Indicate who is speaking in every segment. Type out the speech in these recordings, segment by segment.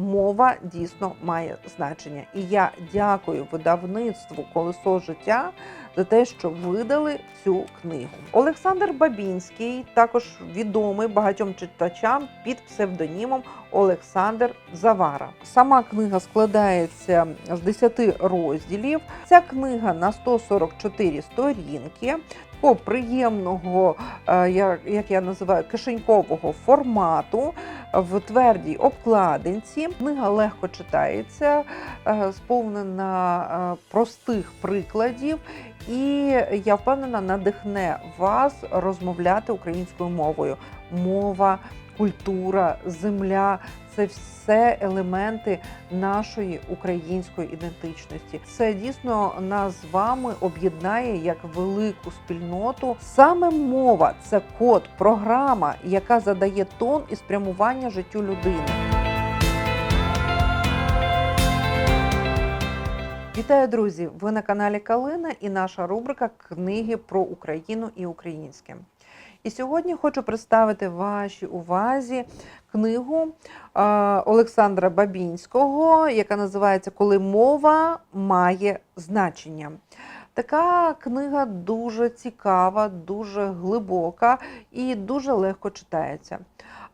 Speaker 1: Мова дійсно має значення. І я дякую видавництву Колесо життя за те, що видали цю книгу. Олександр Бабінський, також відомий багатьом читачам під псевдонімом Олександр Завара. Сама книга складається з 10 розділів. Ця книга на 144 сторінки. Такого приємного, е, як як я називаю, кишенькового формату в твердій обкладинці. Книга легко читається, е, сповнена е, простих прикладів, і я впевнена, надихне вас розмовляти українською мовою. Мова, культура, земля це все елементи нашої української ідентичності. Це дійсно нас з вами об'єднає як велику спільноту. Саме мова це код, програма, яка задає тон і спрямування життю людини. Вітаю, друзі! Ви на каналі Калина і наша рубрика Книги про Україну і українське. І сьогодні хочу представити вашій увазі книгу Олександра Бабінського, яка називається Коли мова має значення. Така книга дуже цікава, дуже глибока і дуже легко читається.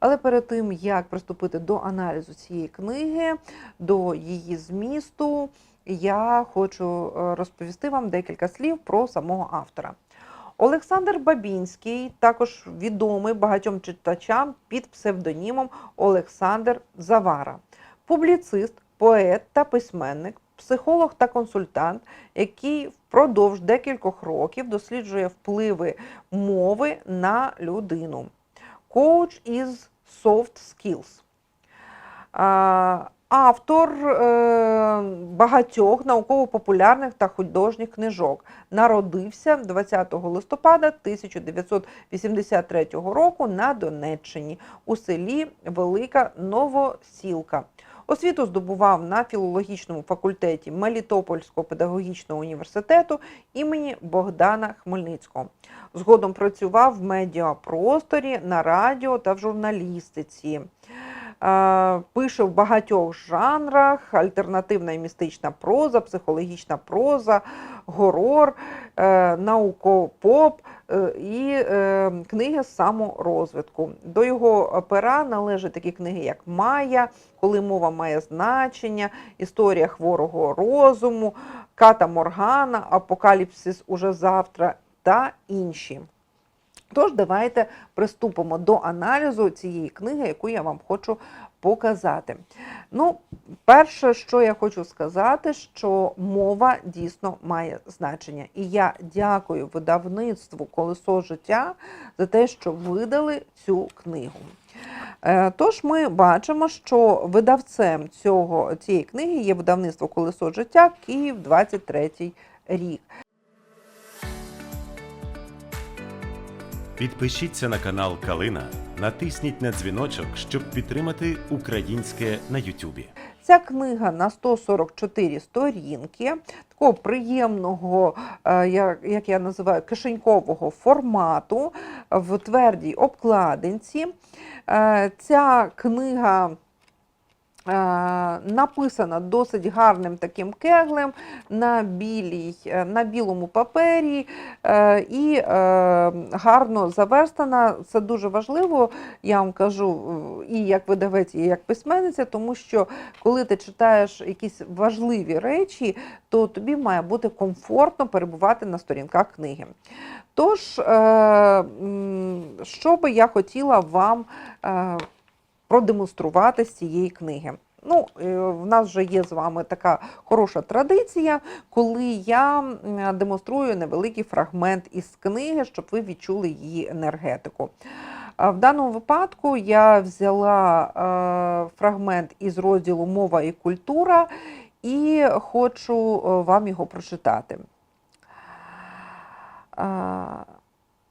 Speaker 1: Але перед тим, як приступити до аналізу цієї книги, до її змісту, я хочу е, розповісти вам декілька слів про самого автора. Олександр Бабінський, також відомий багатьом читачам під псевдонімом Олександр Завара, публіцист, поет та письменник, психолог та консультант, який впродовж декількох років досліджує впливи мови на людину. Коуч із soft skills. Автор е, багатьох науково-популярних та художніх книжок народився 20 листопада 1983 року на Донеччині у селі Велика Новосілка. Освіту здобував на філологічному факультеті Мелітопольського педагогічного університету імені Богдана Хмельницького. Згодом працював в медіапросторі, на радіо та в журналістиці. Пише в багатьох жанрах: альтернативна і містична проза, психологічна проза, горор, е, наукопоп е, і е, книги з саморозвитку. До його пера належать такі книги, як Майя, коли мова має значення, історія хворого розуму, Ката Моргана, Апокаліпсис уже завтра та інші. Тож, давайте приступимо до аналізу цієї книги, яку я вам хочу показати. Ну, перше, що я хочу сказати, що мова дійсно має значення. І я дякую видавництву Колесо життя за те, що видали цю книгу. Е, Тож ми бачимо, що видавцем цього, цієї книги є видавництво Колесо життя Київ 23 рік.
Speaker 2: Підпишіться на канал Калина, натисніть на дзвіночок, щоб підтримати українське на Ютубі.
Speaker 1: Ця книга на 144 сторінки, такого приємного, е, як я називаю, кишенькового формату в твердій обкладинці. Е, Ця книга написана досить гарним таким кеглем на, білій, е, на білому папері е, і е, гарно заверстана. Це дуже важливо, я вам кажу, е, і як видавець, і як письменниця, тому що коли ти читаєш якісь важливі речі, то тобі має бути комфортно перебувати на сторінках книги. Тож, е, що би я хотіла вам е, продемонструвати з цієї книги. Ну, е, в нас вже є з вами така хороша традиція, коли я демонструю невеликий фрагмент із книги, щоб ви відчули її енергетику. В даному випадку я взяла е, фрагмент із розділу Мова і культура і хочу е, вам його прочитати.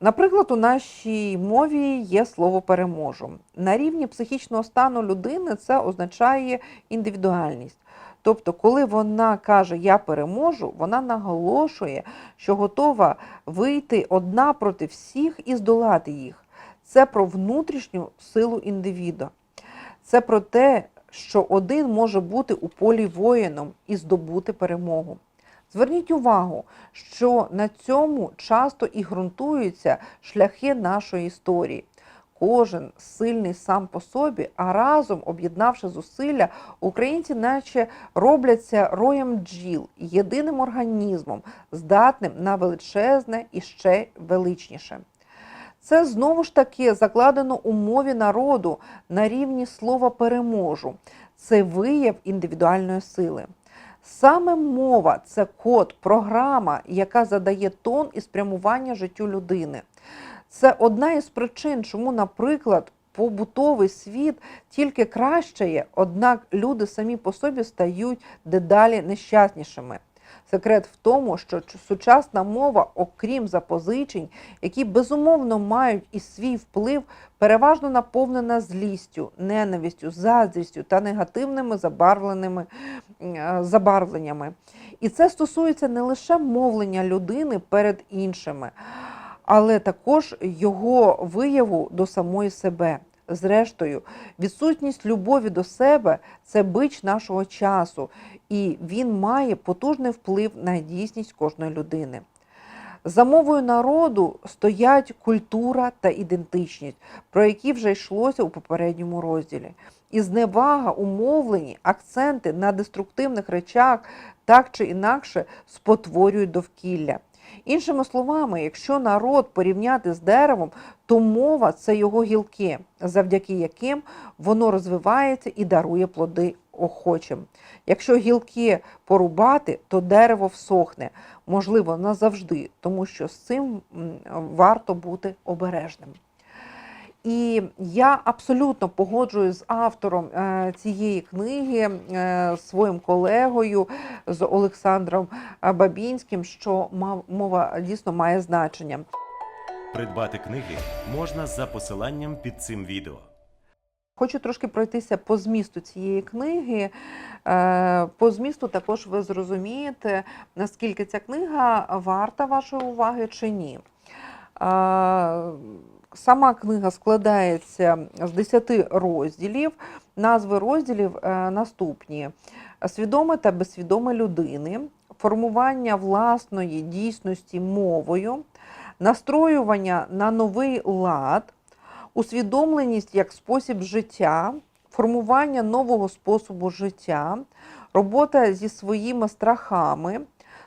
Speaker 1: Наприклад, у нашій мові є слово переможу. На рівні психічного стану людини це означає індивідуальність. Тобто, коли вона каже Я переможу, вона наголошує, що готова вийти одна проти всіх і здолати їх. Це про внутрішню силу індивіда. Це про те, що один може бути у полі воїном і здобути перемогу. Зверніть увагу, що на цьому часто і ґрунтуються шляхи нашої історії. Кожен сильний сам по собі, а разом, об'єднавши зусилля, українці наче робляться роєм бджіл, єдиним організмом, здатним на величезне і ще величніше. Це знову ж таки закладено у мові народу на рівні слова переможу. Це вияв індивідуальної сили. Саме мова це код, програма, яка задає тон і спрямування життю людини. Це одна із причин, чому, наприклад, побутовий світ тільки кращає, однак люди самі по собі стають дедалі нещаснішими. Секрет в тому, що сучасна мова, окрім запозичень, які безумовно мають і свій вплив, переважно наповнена злістю, ненавистю, заздрістю та негативними забарвленими забарвленнями. І це стосується не лише мовлення людини перед іншими, але також його вияву до самої себе. Зрештою, відсутність любові до себе це бич нашого часу, і він має потужний вплив на дійсність кожної людини. За мовою народу стоять культура та ідентичність, про які вже йшлося у попередньому розділі. І зневага у мовленні, акценти на деструктивних речах так чи інакше спотворюють довкілля. Іншими словами, якщо народ порівняти з деревом, то мова це його гілки, завдяки яким воно розвивається і дарує плоди охочим. Якщо гілки порубати, то дерево всохне, можливо, назавжди, тому що з цим варто бути обережним. І я абсолютно погоджуюсь з автором е, цієї книги, е, своїм колегою з Олександром е, Бабінським, що мова дійсно має значення.
Speaker 2: Придбати книги можна за посиланням під цим відео.
Speaker 1: Хочу трошки пройтися по змісту цієї книги. По змісту також ви зрозумієте, наскільки ця книга варта вашої уваги чи ні. Сама книга складається з 10 розділів. Назви розділів е, наступні: свідоме та безсвідоме людини, формування власної дійсності мовою, настроювання на новий лад, усвідомленість як спосіб життя, формування нового способу життя, робота зі своїми страхами,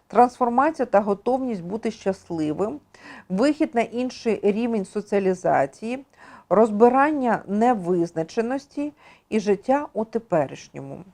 Speaker 1: трансформація та готовність бути щасливим, вихід на інший рівень соціалізації, розбирання невизначеності і життя у теперішньому.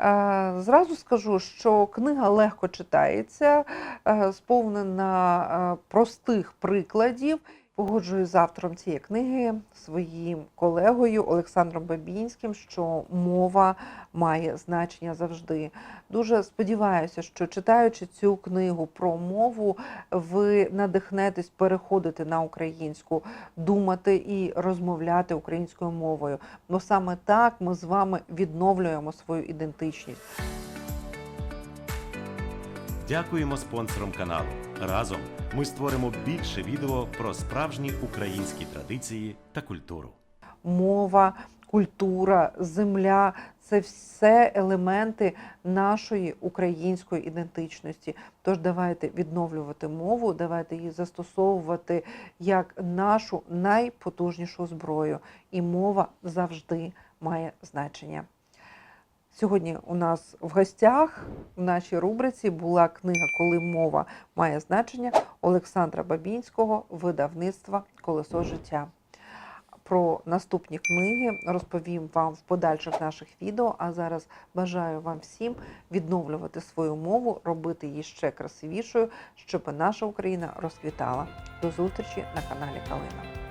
Speaker 1: Е, Зразу скажу, що книга легко читається, е, сповнена е, простих прикладів. Погоджуюсь з автором цієї книги, своїм колегою Олександром Бабінським, що мова має значення завжди. Дуже сподіваюся, що читаючи цю книгу про мову, ви надихнетесь переходити на українську, думати і розмовляти українською мовою. Бо саме так ми з вами відновлюємо свою ідентичність.
Speaker 2: Дякуємо спонсорам каналу. Разом ми створимо більше відео про справжні українські традиції та культуру.
Speaker 1: мова, культура, земля це все елементи нашої української ідентичності. Тож давайте відновлювати мову, давайте її застосовувати як нашу найпотужнішу зброю. І мова завжди має значення. Сьогодні у нас в гостях в нашій рубриці була книга Коли мова має значення Олександра Бабінського, видавництва Колесо життя. Про наступні книги розповім вам в подальших наших відео. А зараз бажаю вам всім відновлювати свою мову, робити її ще красивішою, щоб наша Україна розквітала. До зустрічі на каналі Калина.